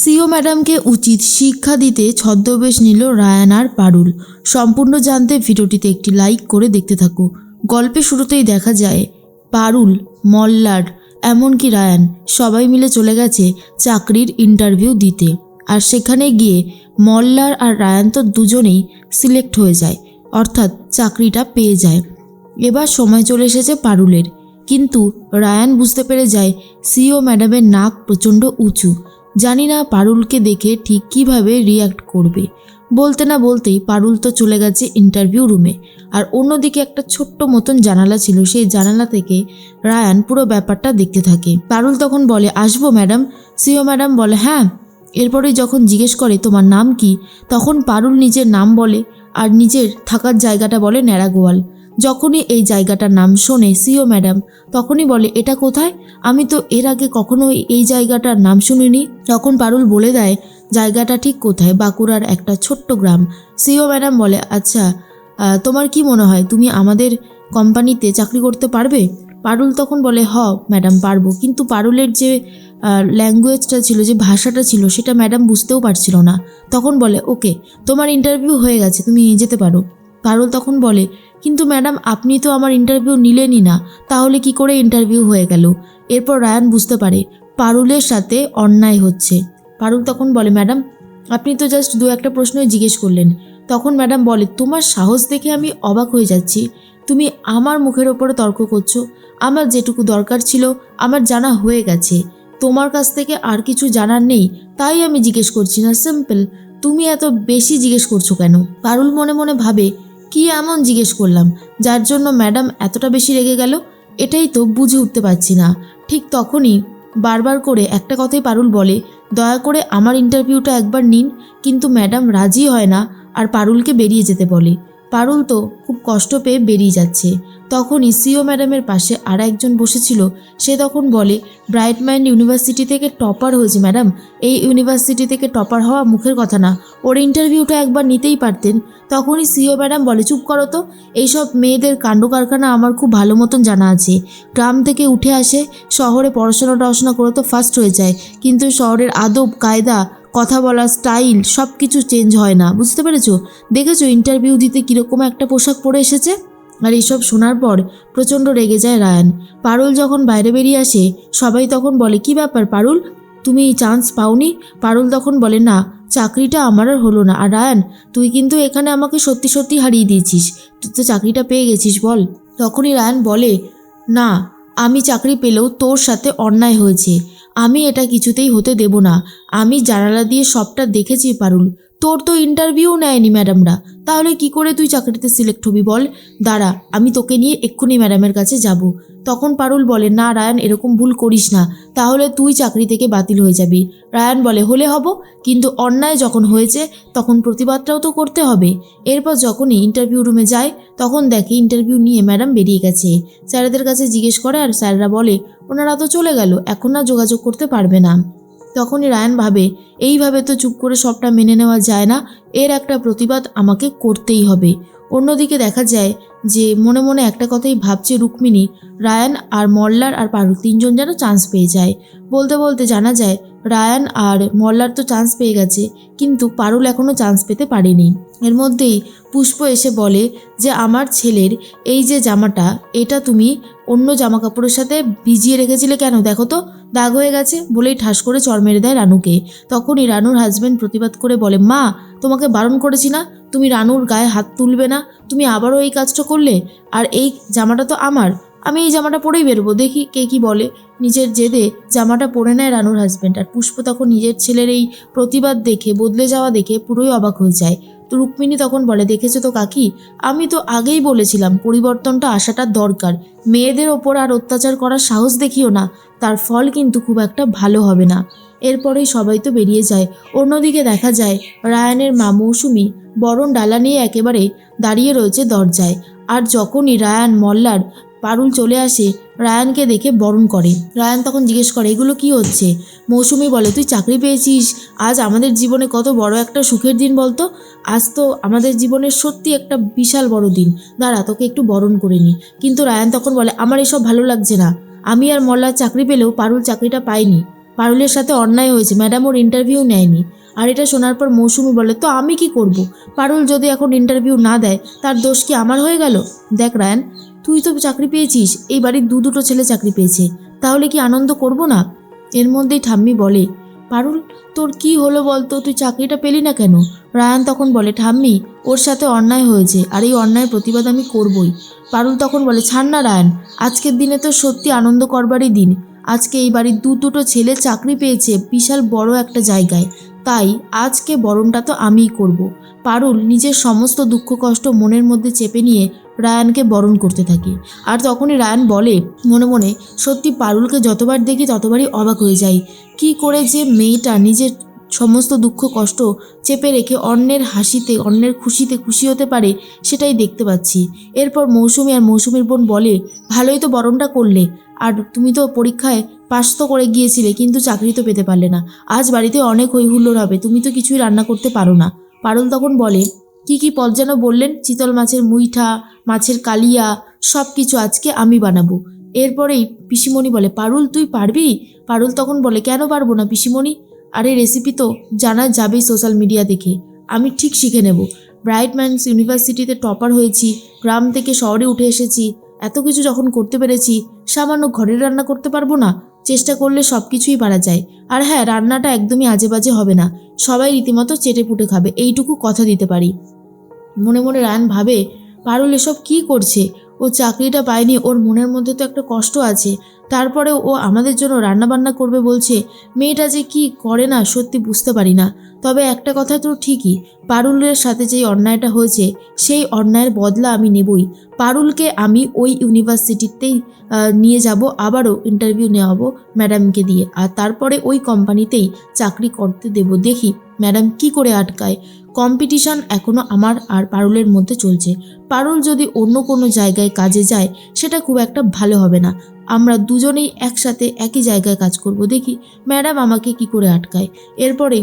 CO ম্যাডামকে উচিত শিক্ষা দিতে ছদ্মবেশ নিল রায়ান আর পারুল। সম্পূর্ণ জানতে ভিডিওটিতে একটি লাইক করে দেখতে থাকো। গল্পের শুরুতেই দেখা যায়, পারুল, মল্লার, এমনকি রায়ান সবাই মিলে চলে গেছে চাকরির ইন্টারভিউ দিতে। আর সেখানে গিয়ে মল্লার আর রায়ান তো দুজনেই সিলেক্ট হয়ে যায়, অর্থাৎ চাকরিটা পেয়ে যায়। এবার সময় চলে এসেছে পারুলের। কিন্তু রায়ান বুঝতে পেরে যায়, সিও ম্যাডামের নাক প্রচণ্ড উঁচু। জানি না পারুলকে দেখে ঠিক কীভাবে রিয়াক্ট করবে। বলতে না বলতেই পারুল তো চলে গেছে ইন্টারভিউ রুমে আর অন্যদিকে একটা ছোট্ট মতন জানালা ছিল, সেই জানালা থেকে রায়ান পুরো ব্যাপারটা দেখতে থাকে। পারুল তখন বলে, আসব ম্যাডাম সিও ম্যাডাম বলে হ্যাঁ। এরপরে যখন জিজ্ঞেস করে, তোমার নাম কি? তখন পারুল নিজের নাম বলে আর নিজের থাকার জায়গাটা বলে ন্যাড়াগোয়াল যখনই এই জায়গাটার নাম শোনে, সিও ম্যাডাম, তখনই বলে, এটা কোথায়? আমি তো এর আগে কখনো এই জায়গাটার নাম শুনিনি। তখন পারুল বলে দেয়, জায়গাটা ঠিক কোথায়? বাঁকুড়ার একটা ছোট্ট গ্রাম। সিও ম্যাডাম বলে আচ্ছা তোমার কি মনে হয়, তুমি আমাদের কোম্পানিতে চাকরি করতে পারবে? পারুল তখন বলে, হ, ম্যাডাম, পারব। কিন্তু পারুলের যে ল্যাঙ্গুয়েজটা ছিল, যে ভাষাটা ছিল, সেটা ম্যাডাম বুঝতেও পারছিল না। তখন বলে, ওকে, তোমার ইন্টারভিউ হয়ে গেছে, তুমি যেতে পারো। পারুল তখন বলে কিন্তু ম্যাডাম, আপনি তো আমার ইন্টারভিউ নিলেনই না। তাহলে কি করে ইন্টারভিউ হয়ে গেল? এরপর রায়ান বুঝতে পারে, পারুলের সাথে অন্যায় হচ্ছে। পারুল তখন বলে, ম্যাডাম, আপনি তো জাস্ট দু একটা প্রশ্নই জিজ্ঞেস করলেন। তখন ম্যাডাম বলে, তোমার সাহস দেখে আমি অবাক হয়ে যাচ্ছি। তুমি আমার মুখের ওপরে তর্ক করছ। আমার যেটুকু দরকার ছিল, আমার জানা হয়ে গেছে। তোমার কাছ থেকে আর কিছু জানার নেই, তাই আমি জিজ্ঞেস করছি না। সিম্পল, তুমি এত বেশি জিজ্ঞেস করছ কেন? পারুল মনে মনে ভাবে কি এমন জিজ্ঞেস করলাম, যার জন্য ম্যাডাম এতটা বেশি রেগে গেল? এটাই তো বুঝে উঠতে পারছি না। ঠিক তখনই বারবার করে একটা কথাই পারুল বলে, দয়া করে আমার ইন্টারভিউটা একবার নিন। কিন্তু ম্যাডাম রাজি হয় না আর পারুলকে বেরিয়ে যেতে বলে। পারুল তো খুব কষ্ট পেয়ে বেরিয়ে যাচ্ছে। তখনই সিও ম্যাডামের পাশে আর একজন বসেছিল। সে তখন বলে ব্রাইট মাইন্ড ইউনিভার্সিটি থেকে টপার হয়েছে ম্যাডাম। এই ইউনিভার্সিটি থেকে টপার হওয়া মুখের কথা না। ওর ইন্টারভিউটা একবার নিতেই পারতেন। তখনই সিও ম্যাডাম বলে, চুপ করো তো। এইসব মেয়েদের কাণ্ড কারখানা আমার খুব ভালো মতন জানা আছে। গ্রাম থেকে উঠে আসে, শহরে পড়াশোনা টড়াশোনা করে তো ফার্স্ট হয়ে যায়। কিন্তু শহরের আদব, কায়দা, কথা বলার স্টাইল সব কিছু চেঞ্জ হয় না। বুঝতে পেরেছ? দেখেছ ইন্টারভিউ দিতে কীরকম একটা পোশাক পরে এসেছে? আর এইসব শোনার পর প্রচণ্ড রেগে যায় রায়ান। পারুল যখন বাইরে বেরিয়ে আসে, সবাই তখন বলে, কি ব্যাপার পারুল? তুমি চান্স পাওনি? পারুল তখন বলে, না, চাকরিটা আমার আর হলো না। আর রায়ান, তুই কিন্তু এখানে আমাকে সত্যি সত্যি হারিয়ে দিয়েছিস। তুই তো চাকরিটা পেয়ে গেছিস, বল। তখনই রায়ান বলে, না, আমি চাকরি পেলেও তোর সাথে অন্যায় হয়েছে। আমি এটা কিছুতেই হতে দেব না। আমি জানালা দিয়ে সবটা দেখেছি পারুল। তোর তো ইন্টারভিউ নেয়নি ম্যাডামরা তাহলে কি করে তুই চাকরিতে সিলেক্ট হবি বল? দাঁড়া, আমি তোকে নিয়ে এক্ষুনি ম্যাডামের কাছে যাব। তখন পারুল বলে, না, রায়ান, এরকম ভুল করিস না। তাহলে তুই চাকরি থেকে বাতিল হয়ে যাবি। রায়ান বলে, হলে হব, কিন্তু অন্যায় যখন হয়েছে, তখন প্রতিবাদটাও তো করতে হবে। এরপর যখনই ইন্টারভিউ রুমে যায়, তখন দেখে ইন্টারভিউ নিয়ে ম্যাডাম বেরিয়ে গেছে। স্যারেদের কাছে জিজ্ঞেস করে আর স্যাররা বলে, ওনারা তো চলে গেল, এখন না যোগাযোগ করতে পারবে না। তখনই রায়ান ভাবে, এইভাবে তো চুপ করে সবটা মেনে নেওয়া যায় না, এর একটা প্রতিবাদ আমাকে করতেই হবে। অন্যদিকে দেখা যায় যে, মনে মনে একটা কথাই ভাবছে রুক্মিণী, রায়ান আর মল্লার আর পারু তিনজন যেন চান্স পেয়ে যায়। বলতে বলতে জানা যায় রায়ান আর মল্লার তো চান্স পেয়ে গেছে, কিন্তু পারুল এখনও চান্স পেতে পারেনি। এর মধ্যেই পুষ্প এসে বলে যে, আমার ছেলের এই যে জামাটা, এটা তুমি অন্য জামা কাপড়ের সাথে ভিজিয়ে রেখেছিলে কেন? দেখো তো, দাগ হয়ে গেছে। বলেই ঠাস করে চর মেরে দেয় রানুকে। তখনই রানুর হাজব্যান্ড প্রতিবাদ করে বলে, মা, তোমাকে বারণ করেছি না? তুমি রানুর গায়ে হাত তুলবে না? তুমি আবারও এই কাজটা করলে? আর এই জামাটা তো আমার আমি এই জামাটা পরেই বেরোবো। দেখি কে কি বলে। নিজের জেদে জামাটা পরে নেয় রানুর হাজব্যান্ড আর পুষ্প তখন নিজের ছেলের এই প্রতিবাদ দেখে, বদলে যাওয়া দেখে পুরোই অবাক হয়ে যায়। তো রুক্মিণী তখন বলে, দেখেছ তো কাকি, আমি তো আগেই বলেছিলাম পরিবর্তনটা আসাটা দরকার। মেয়েদের ওপর আর অত্যাচার করার সাহস দেখিও না। তার ফল কিন্তু খুব একটা ভালো হবে না। এরপরেই সবাই তো বেরিয়ে যায়। অন্যদিকে দেখা যায়, রায়ানের মা মৌসুমি বরণ ডালা নিয়ে একেবারে দাঁড়িয়ে রয়েছে দরজায়। আর যখনই রায়ান, মল্লার পারুল চলে আসে, রায়ানকে দেখে বরণ করে। রায়ান তখন জিজ্ঞেস করে, এগুলো কি হচ্ছে? মৌসুমি বলে, তুই চাকরি পেয়েছিস। আজ আমাদের জীবনে কত বড় একটা সুখের দিন বলতো? আজ তো আমাদের জীবনের সত্যি একটা বিশাল বড় দিন। দাঁড়া, তোকে একটু বরণ করে নি। কিন্তু রায়ান তখন বলে, আমার এসব ভালো লাগছে না। আমি আর মল্লার চাকরি পেলেও পারুল চাকরিটা পাইনি পারুলের সাথে অন্যায় হয়েছে, ম্যাডাম ওর ইন্টারভিউ নেয়নি। আর এটা শোনার পর মৌসুমি বলে, তো আমি কি করব? পারুল যদি এখন ইন্টারভিউ না দেয়, তার দোষ কি আমার হয়ে গেল? দেখ রায়ান তুই তো চাকরি পেয়েছিস, এই বাড়ির দু দুটো ছেলে চাকরি পেয়েছে, তাহলে কি আনন্দ করব না? এর মধ্যেই ঠাম্মি বলে, পারুল, তোর কি হলো বলতো, তুই চাকরিটা পেলি না কেন? রায়ান তখন বলে, ঠাম্মি, ওর সাথে অন্যায় হয়েছে, আর এই অন্যায়ের প্রতিবাদ আমি করবই। পারুল তখন বলে, ছাড় না রায়ান, আজকের দিনে তো সত্যি আনন্দ করবারই দিন। আজকে এই বাড়ির দু দুটো ছেলে চাকরি পেয়েছে, বিশাল বড় একটা জায়গায়। তাই আজকে বরণটা তো আমিই করব। পারুল নিজের সমস্ত দুঃখ কষ্ট মনের মধ্যে চেপে নিয়ে রায়ানকে বরণ করতে থাকে। আর তখনই রায়ান বলে, মনে মনে, সত্যি পারুলকে যতবার দেখি ততবারই অবাক হয়ে যাই। কি করে যে মেয়েটা নিজের সমস্ত দুঃখ, কষ্ট চেপে রেখে অন্যের হাসিতে, অন্যের খুশিতে খুশি হতে পারে সেটাই দেখতে পাচ্ছি। এরপর মৌসুমি আর মৌসুমির বোন বলে, ভালোই তো বরণটা করলে। আর তুমি তো পরীক্ষায় পাস তো করে গিয়েছিলে, কিন্তু চাকরি তো পেতে পারলে না। আজ বাড়িতে অনেক হৈহুল্লোড় হবে, তুমি তো কিছুই রান্না করতে পারো না। পারুল তখন বলে কি কি পদ যেন বললেন? চিতল মাছের মুইঠা, মাছের কালিয়া সব কিছু আজকে আমি বানাবো। এরপরেই পিসিমণি বলে, পারুল, তুই পারবি? পারুল তখন বলে, কেন পারব না পিসিমণি? আর রেসিপি তো জানা যাবেই সোশ্যাল মিডিয়া দেখে। আমি ঠিক শিখে নেব। ব্রাইট ম্যানস ইউনিভার্সিটিতে টপার হয়েছি, গ্রাম থেকে শহরে উঠে এসেছি। এত কিছু যখন করতে পেরেছি, সামান্য ঘরের রান্না করতে পারব না। চেষ্টা করলে সব কিছুই পারা যায়। আর হ্যাঁ রান্নাটা একদমই আজে বাজে হবে না। সবাই রীতিমতো চেটে পুটে খাবে। এইটুকু কথা দিতে পারি। মনে মনে রায়ন ভাবে, পারুল, এসব কী করছে? ও চাকরিটা পায়নি, ওর মনের মধ্যে তো একটা কষ্ট আছে। তারপরে ও আমাদের জন্য রান্নাবান্না করবে বলছে। মেয়েটা যে কি করে না, সত্যি বুঝতে পারি না। তবে একটা কথা তো ঠিকই, পারুলের সাথে যেই অন্যায়টা হয়েছে, সেই অন্যায়ের বদলা আমি নেবই। পারুলকে আমি ওই ইউনিভার্সিটিতেই নিয়ে যাব, আবারও ইন্টারভিউ নেওয়াবো ম্যাডামকে দিয়ে। আর তারপরে ওই কোম্পানিতেই চাকরি করতে দেব, দেখি। ম্যাডাম কি করে আটকায়? কম্পিটিশন এখনও আমার আর পারুলের মধ্যে চলছে। পারুল যদি অন্য কোনো জায়গায় কাজে যায়, সেটা খুব একটা ভালো হবে না। আমরা দুজনেই একসাথে একই জায়গায় কাজ করব, দেখি ম্যাডাম আমাকে কি করে আটকায়। এরপরে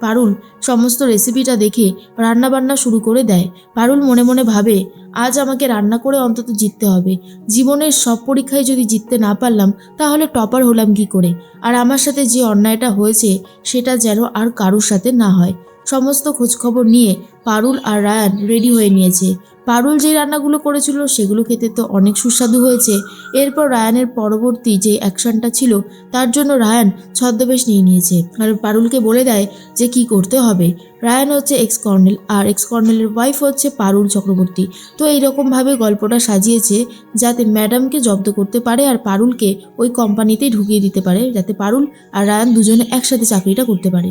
পারুল সমস্ত রেসিপিটা দেখে রান্নাবান্না শুরু করে দেয়। পারুল মনে মনে ভাবে আজ আমাকে রান্না করে অন্তত জিততে হবে। জীবনের সব পরীক্ষায় যদি জিততে না পারলাম, তাহলে টপার হলাম কি করে? আর আমার সাথে যে অন্যায়টা হয়েছে, সেটা যেন আর কারোর সাথে না হয়। সমস্ত খোঁজখবর নিয়ে পারুল আর রায়ান রেডি হয়ে নিয়েছে। পারুল যে রান্নাগুলো করেছিল, সেগুলো খেতে তো অনেক সুস্বাদু হয়েছে। এরপর রায়ানের পরবর্তী যে অ্যাকশনটা ছিল, তার জন্য রায়ান ছদ্মবেশ নিয়ে নিয়েছে। আর পারুলকে বলে দেয় যে, কি করতে হবে? রায়ান হচ্ছে এক্স কর্নেল আর এক্স কর্নেলের ওয়াইফ হচ্ছে পারুল চক্রবর্তী। তো এইরকমভাবে গল্পটা সাজিয়েছে যাতে ম্যাডামকে জব্দ করতে পারে আর পারুলকে ওই কোম্পানিতেই ঢুকিয়ে দিতে পারে, যাতে পারুল আর রায়ান দুজনে একসাথে চাকরিটা করতে পারে।